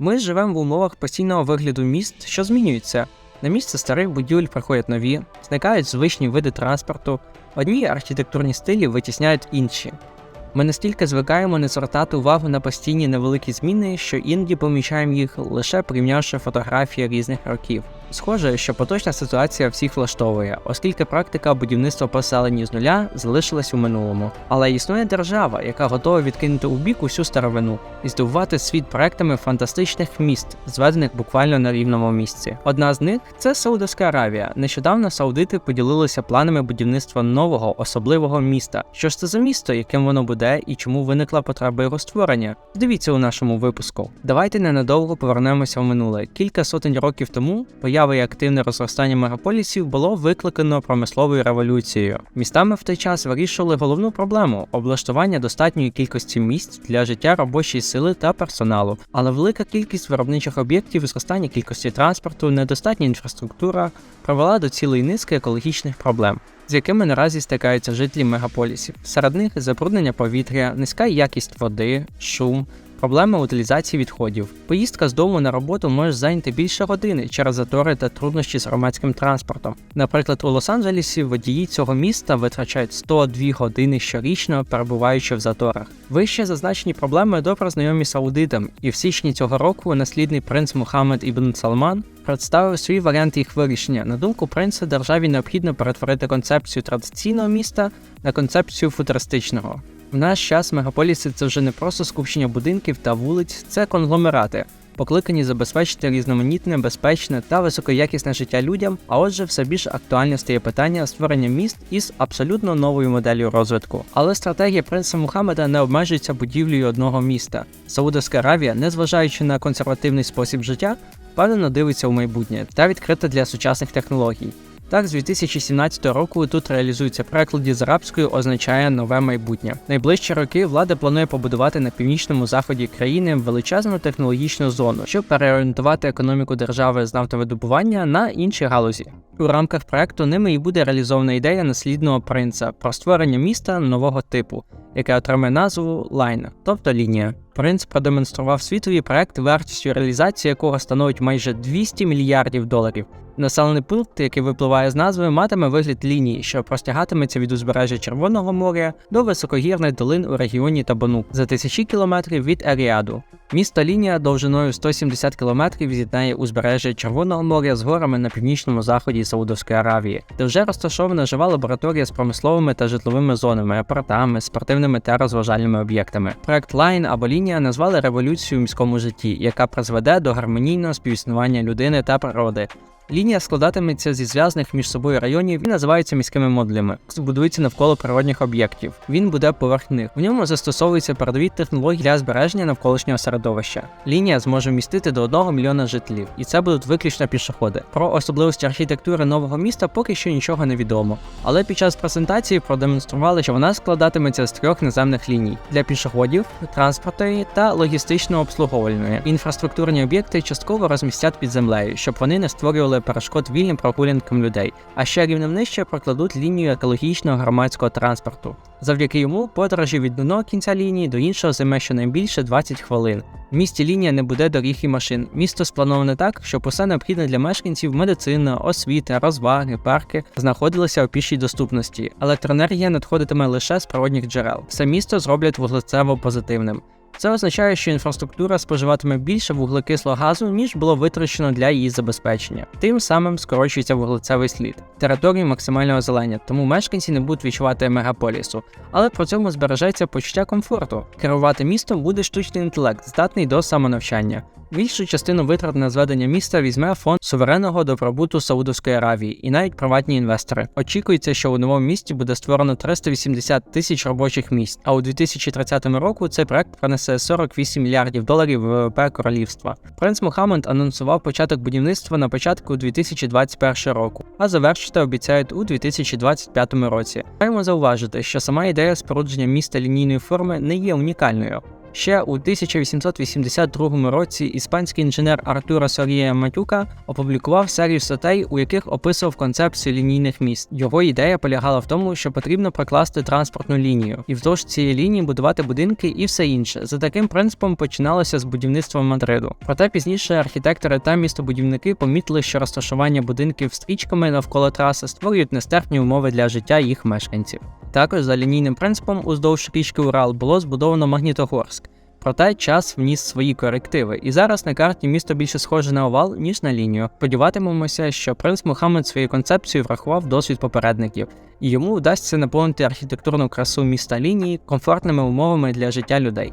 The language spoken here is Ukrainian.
Ми живемо в умовах постійного вигляду міст, що змінюються. На місце старих будівель приходять нові, зникають звичні види транспорту, одні архітектурні стилі витісняють інші. Ми настільки звикаємо не звертати увагу на постійні невеликі зміни, що іноді помічаємо їх лише порівнявши фотографії різних років. Схоже, що поточна ситуація всіх влаштовує, оскільки практика будівництва поселень з нуля залишилась у минулому. Але існує держава, яка готова відкинути у бік усю старовину і здивувати світ проектами фантастичних міст, зведених буквально на рівному місці. Одна з них це Саудовська Аравія. Нещодавно саудити поділилися планами будівництва нового особливого міста. Що ж це за місто, яким воно буде і чому виникла потреба його створення? Дивіться у нашому випуску. Давайте ненадовго повернемося в минуле. Кілька сотень років тому поява і активне розростання мегаполісів було викликано промисловою революцією. Містами в той час вирішували головну проблему облаштування достатньої кількості місць для життя робочої сили та персоналу, але велика кількість виробничих об'єктів, зростання кількості транспорту, недостатня інфраструктура привела до цілої низки екологічних проблем. З якими наразі стикаються жителі мегаполісів. Серед них забруднення повітря, низька якість води, шум, проблеми утилізації відходів. Поїздка з дому на роботу може зайняти більше години через затори та труднощі з громадським транспортом. Наприклад, у Лос-Анджелесі водії цього міста витрачають 102 години щорічно, перебуваючи в заторах. Вище зазначені проблеми добре знайомі саудитам, і в січні цього року наслідний принц Мухаммед Ібн Салман представив свій варіант їх вирішення. На думку принца, державі необхідно перетворити концепцію традиційного міста на концепцію футуристичного. В наш час мегаполіси це вже не просто скупчення будинків та вулиць, це конгломерати, покликані забезпечити різноманітне, безпечне та високоякісне життя людям. А отже, все більш актуальне стає питання створення міст із абсолютно новою моделлю розвитку. Але стратегія принца Мухаммеда не обмежується будівлею одного міста. Саудовська Аравія, незважаючи на консервативний спосіб життя, впевнено дивиться у майбутнє та відкрита для сучасних технологій. Так, з 2017 року тут реалізується перекладі з арабської означає нове майбутнє. Найближчі роки влада планує побудувати на північному заході країни величезну технологічну зону, щоб переорієнтувати економіку держави з нафтовидобування на інші галузі. У рамках проекту ними і буде реалізована ідея наслідного принца про створення міста нового типу, яке отримає назву Line, тобто лінія. Принц продемонстрував світовий проект, вартістю реалізації якого становить майже 200 мільярдів доларів. Населений пункт, який випливає з назви, матиме вигляд лінії, що простягатиметься від узбережжя Червоного моря до високогірних долин у регіоні Табанук за тисячі кілометрів від Аріаду. Місто лінія довжиною 170 кілометрів з'єднає узбережжя Червоного моря з горами на північному заході Саудовської Аравії, де вже розташована жива лабораторія з промисловими та житловими зонами, апартами, спортивними та розважальними об'єктами. Проект Лайн або лінія назвали революцією в міському житті, яка призведе до гармонійного співіснування людини та природи. Лінія складатиметься зі зв'язаних між собою районів і називаються міськими модулями. Будується навколо природних об'єктів. Він буде поверх них. В ньому застосовуються передові технології для збереження навколишнього середовища. Лінія зможе вмістити до 1 мільйона жителів, і це будуть виключно пішоходи. Про особливості архітектури нового міста поки що нічого не відомо. Але під час презентації продемонстрували, що вона складатиметься з трьох наземних ліній для пішоходів, транспортної та логістично-обслуговувальної. Інфраструктурні об'єкти частково розмістять під землею, щоб вони не створювали перешкод вільним прогулянкам людей, а ще рівнем нижче прокладуть лінію екологічного громадського транспорту. Завдяки йому подорожі від одного кінця лінії до іншого займе щонайбільше 20 хвилин. В місті лінія не буде доріг і машин. Місто сплановане так, щоб усе необхідне для мешканців медицина, освіта, розваги, парки знаходилися у пішій доступності. Електроенергія надходитиме лише з природних джерел. Все місто зроблять вуглецево позитивним. Це означає, що інфраструктура споживатиме більше вуглекислого газу, ніж було витрачено для її забезпечення. Тим самим скорочується вуглецевий слід, території максимального озелення, тому мешканці не будуть відчувати мегаполісу, але при цьому збережеться почуття комфорту. Керувати містом буде штучний інтелект, здатний до самонавчання. Більшу частину витрат на зведення міста візьме фонд суверенного добробуту Саудовської Аравії і навіть приватні інвестори. Очікується, що у новому місті буде створено 380 тисяч робочих місць, а у 2030 року цей проект принесе 48 мільярдів доларів ВВП королівства. Принц Мухаммед анонсував початок будівництва на початку 2021 року, а завершити обіцяють у 2025 році. Маємо зауважити, що сама ідея спорудження міста лінійної форми не є унікальною. Ще у 1882 році іспанський інженер Артуро Сорія Матюка опублікував серію статей, у яких описував концепцію лінійних міст. Його ідея полягала в тому, що потрібно прокласти транспортну лінію і вздовж цієї лінії будувати будинки і все інше. За таким принципом починалося з будівництва Мадриду. Проте пізніше архітектори та містобудівники помітили, що розташування будинків стрічками навколо траси створюють нестерпні умови для життя їх мешканців. Також за лінійним принципом уздовж річки Урал було збудовано Магнітогорськ. Проте час вніс свої корективи, і зараз на карті місто більше схоже на овал, ніж на лінію. Сподіватимемося, що принц Мухаммед свою концепцію врахував досвід попередників, і йому вдасться наповнити архітектурну красу міста лінії комфортними умовами для життя людей.